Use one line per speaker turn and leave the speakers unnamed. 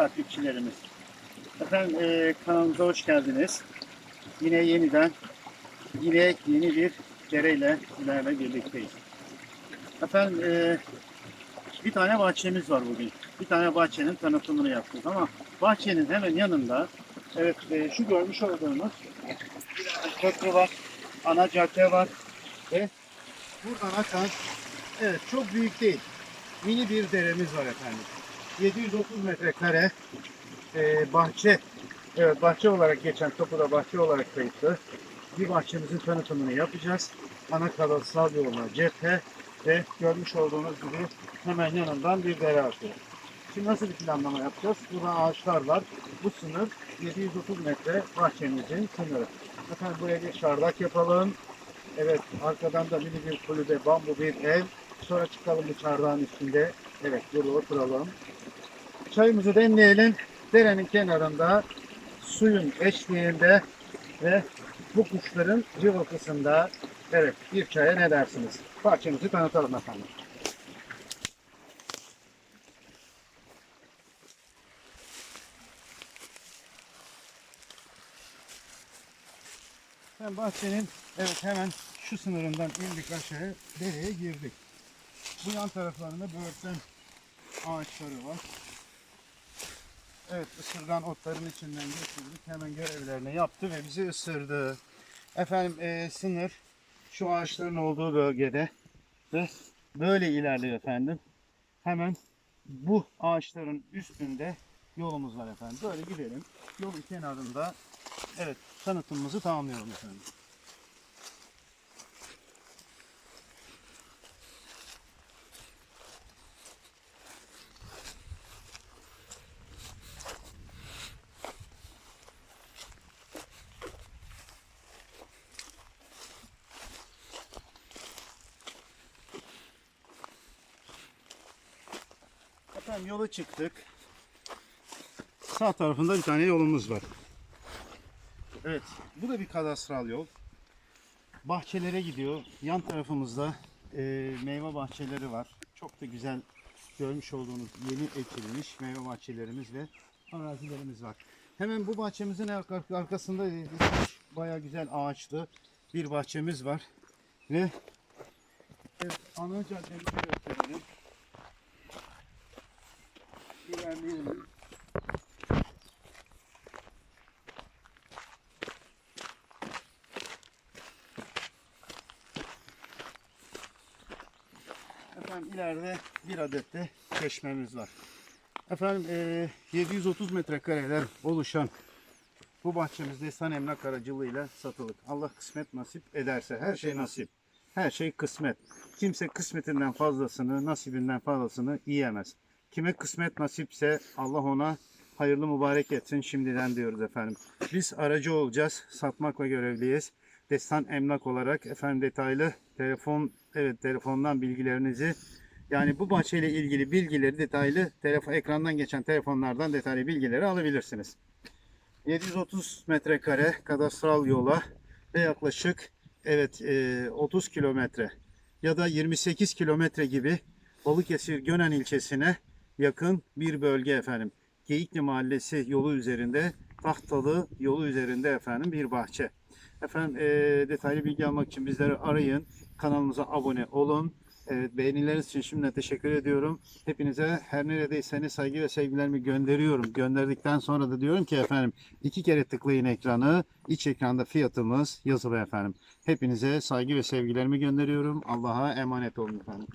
takipçilerimiz. Efendim e, kanalımıza hoş geldiniz. Yine yeniden yine yeni bir dereyle sizlerle birlikteyiz. Efendim e, bir tane bahçemiz var bugün. Bir tane bahçenin tanıtımını yaptık ama bahçenin hemen yanında evet e, şu görmüş olduğunuz köprü var, ana cadde var ve buradan akan evet çok büyük değil mini bir deremiz var efendim. 730 metrekare e, bahçe evet bahçe olarak geçen topuda bahçe olarak kayıtlı bir bahçemizin tanıtımını yapacağız. Ana kadastral yoluna cephe ve görmüş olduğunuz gibi hemen yanından bir dere akıyor. Şimdi nasıl bir planlama yapacağız? Burada ağaçlar var. Bu sınır 730 metre bahçemizin sınırı. Efendim buraya bir çardak yapalım. Evet arkadan da mini bir kulübe, bambu bir ev. Sonra çıkalım bu çardağın üstünde. Evet burada oturalım. Çayımızı demleyelim. Derenin kenarında suyun eşliğinde ve bu kuşların cıvıltısında evet bir çaya ne dersiniz? Bahçemizi tanıtalım efendim. Ben bahçenin evet hemen şu sınırından indik aşağıya dereye girdik. Bu yan taraflarında böğürtlen ağaçları var. Evet ısırgan otların içinden geçirdik. Hemen görevlerini yaptı ve bizi ısırdı. Efendim eee, sınır şu ağaçların olduğu bölgede ve böyle ilerliyor efendim. Hemen bu ağaçların üstünde yolumuz var efendim. Böyle gidelim. Yolun kenarında evet tanıtımımızı tamamlayalım efendim. Efendim yola çıktık. Sağ tarafında bir tane yolumuz var. Evet, bu da bir kadastral yol. Bahçelere gidiyor. Yan tarafımızda e, meyve bahçeleri var. Çok da güzel görmüş olduğunuz yeni ekilmiş meyve bahçelerimiz ve arazilerimiz var. Hemen bu bahçemizin arka- arkasında baya güzel ağaçlı bir bahçemiz var. Ve evet, ana caddemizi gösterelim. Efendim ileride bir adet de çeşmemiz var. Efendim eee, 730 metrekareler oluşan bu bahçemiz Destan Emlak aracılığıyla satılık. Allah kısmet nasip ederse her şey nasip. Her şey kısmet. Kimse kısmetinden fazlasını, nasibinden fazlasını yiyemez. Kime kısmet nasipse Allah ona hayırlı mübarek etsin şimdiden diyoruz efendim. Biz aracı olacağız. Satmakla görevliyiz. Destan Emlak olarak efendim detaylı telefon evet telefondan bilgilerinizi yani bu bahçeyle ilgili bilgileri detaylı telefon ekrandan geçen telefonlardan detaylı bilgileri alabilirsiniz. 730 metrekare kadastral yola ve yaklaşık evet e, 30 kilometre ya da 28 kilometre gibi Balıkesir Gönen ilçesine yakın bir bölge efendim. Geyikli Mahallesi yolu üzerinde, Tahtalı yolu üzerinde efendim bir bahçe. Efendim e, detaylı bilgi almak için bizleri arayın. Kanalımıza abone olun. Evet, beğenileriniz için şimdiden teşekkür ediyorum. Hepinize her neredeyseniz saygı ve sevgilerimi gönderiyorum. Gönderdikten sonra da diyorum ki efendim iki kere tıklayın ekranı. İç ekranda fiyatımız yazılı efendim. Hepinize saygı ve sevgilerimi gönderiyorum. Allah'a emanet olun efendim.